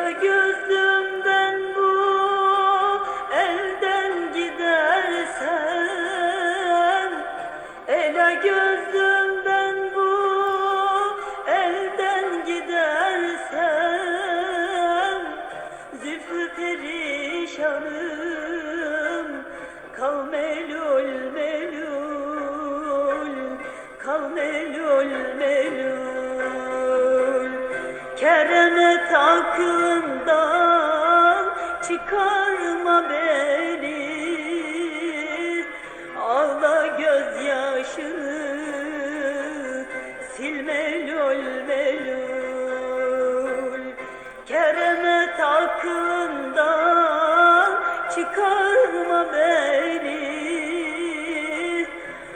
Gözde gözümden bu elden gidersen Ele gözümden bu elden gidersen Züfrü perişanım kal melul melul Kal melul melul. Keremet aklından çıkarma beni. Ağla gözyaşını silme lol melul Keremet aklından çıkarma beni.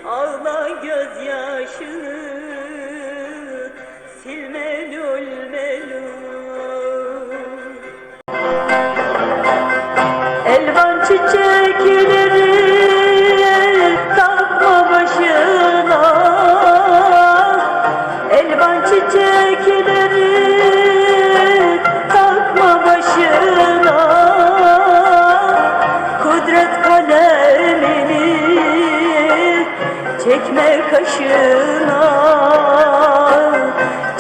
Ağla gözyaşını lol melul çiçekleri takma başına. Kudret kalemini çekme kaşına.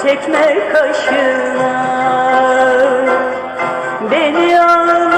Çekme kaşına. Beni al